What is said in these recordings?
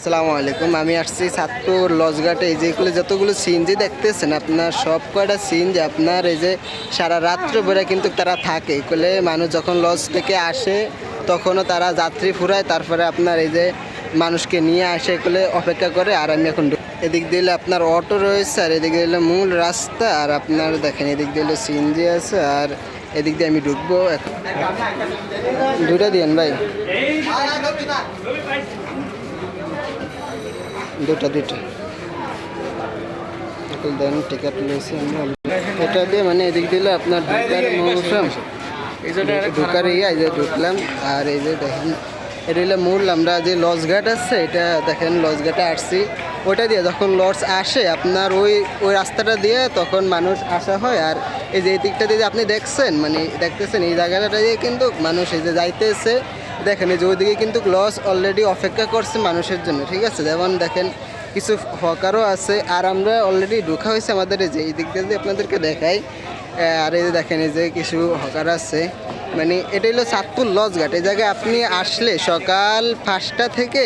আসসালামু আলাইকুম, আমি আসছি সাতপুর লজঘাটে। এই যেগুলো যতগুলো সিনজি দেখতেছেন, আপনার সব কয়টা সিনজি আপনার এই যে সারা রাত্র বেড়ে কিন্তু তারা থাকে। এগুলো মানুষ যখন লজ থেকে আসে, তখনও তারা যাত্রী ফুরায়, তারপরে আপনার এই যে মানুষকে নিয়ে আসে, এগুলো অপেক্ষা করে। আর আমি এখন এদিক দিলে আপনার অটো রয়েছে, আর এদিক দিলে মূল রাস্তা, আর আপনার দেখেন এদিক দিলে সিনজি আছে, আর এদিক দিয়ে আমি ঢুকবো এখন। দুটা দিন ভাই। দুটা দুটা। দেন টিকিট নিয়েছি আমরা এটা দিয়ে মানে এদিক দিলে আপনার ঢুকার মৌসুম। ঢুকার ইয়ে যে ঢুকলাম। আর এই যে দেখেন, এটা মূল, আমরা যে লঞ্চ ঘাট আছে, এটা দেখেন লঞ্চ ঘাটে আসছি। ওটা দিয়ে যখন লঞ্চ আসে, আপনার ওই ওই রাস্তাটা দিয়ে তখন মানুষ আসা হয়। আর এই যে এই দিকটা দিয়ে আপনি দেখছেন মানে দেখতেছেন, এই জায়গাটা দিয়ে কিন্তু মানুষ এই যে যাইতেছে দেখেন, এই যে ওইদিকে কিন্তু লস অলরেডি অপেক্ষা করছে মানুষের জন্য, ঠিক আছে? যেমন দেখেন, কিছু হকারও আছে, আর আমরা অলরেডি ঢোকা হয়েছে আমাদের এই যে, এই দিক দিয়ে আপনাদেরকে দেখাই আর এই যে দেখেন, এই যে কিছু হকার আছে মানে এটা হলো চাঁদপুর লজ ঘাট। এই জায়গায় আপনি আসলে সকাল পাঁচটা থেকে,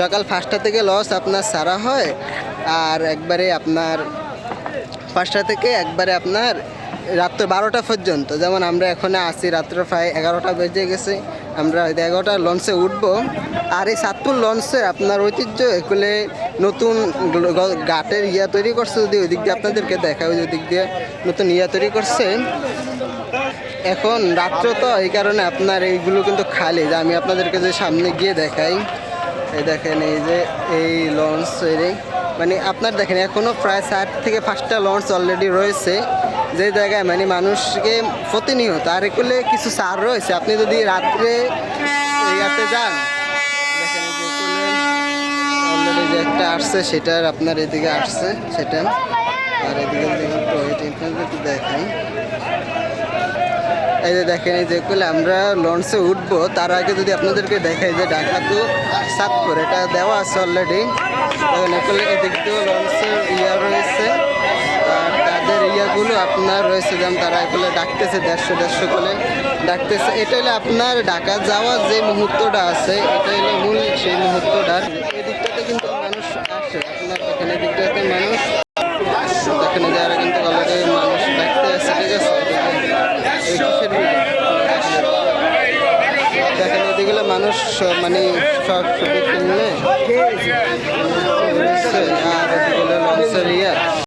সকাল পাঁচটা থেকে লস আপনার সারা হয়, আর একবারে আপনার পাঁচটা থেকে একবারে আপনার রাত্র বারোটা পর্যন্ত। যেমন আমরা এখানে আসি রাত্র প্রায় এগারোটা বেজে গেছে। আমরা এগারোটা লঞ্চে উঠবো। আর এই সাতপুর লঞ্চে আপনার ঐতিহ্য, এগুলো নতুন গ- গ- ঘাটের ইয়া তৈরি করছে যদি ওই দিক দিয়ে আপনাদেরকে দেখা ওই দিক দিয়ে নতুন ইয়া তৈরি করছে। এখন রাত্র তো এই কারণে আপনার এইগুলো কিন্তু খালি। যে আমি আপনাদেরকে যে সামনে গিয়ে দেখাই, এই দেখেন এই যে এই লঞ্চ মানে আপনার দেখেন এখনও প্রায় চার থেকে পাঁচটা লঞ্চ অলরেডি রয়েছে। যে জায়গায় মানে মানুষকে প্রতিনিয়ত আর এগুলো কিছু সার রয়েছে। আপনি যদি রাত্রে ইয়াতে যান অলরেডি যে একটা আসছে, সেটার আপনার এদিকে আসছে, সেটা। আর এদিকে দেখাই। এই যে দেখেন, এই যেগুলো আমরা লঞ্চে উঠবো। তার আগে যদি আপনাদেরকে দেখাই যে ঢাকা টু সাতপুর, এটা দেওয়া আছে অলরেডি দেখেন, এগুলো এদিক দিয়েও লঞ্চের তাদের ইয়াগুলো আপনার রয়েছে, যেমন তারা এগুলো ডাকতেছে দেড়শো দেড়শো করে ডাকতেছে। এটা হলো আপনার ঢাকা যাওয়ার যে মুহূর্তটা আছে, এটা হলো মূল সেই মুহূর্তটার এই দিকটাতে কিন্তু মানুষ আসে, আপনার দেখেন দিকটাতে মানুষ দেখেন যারা কিন্তু অলরেডি মানুষ ডাকতে আছে ঠিক আছে? দেখেন এদিকে মানুষ মানে সব ছবি কিনলে আর এদিকে লঞ্চের ইয়া।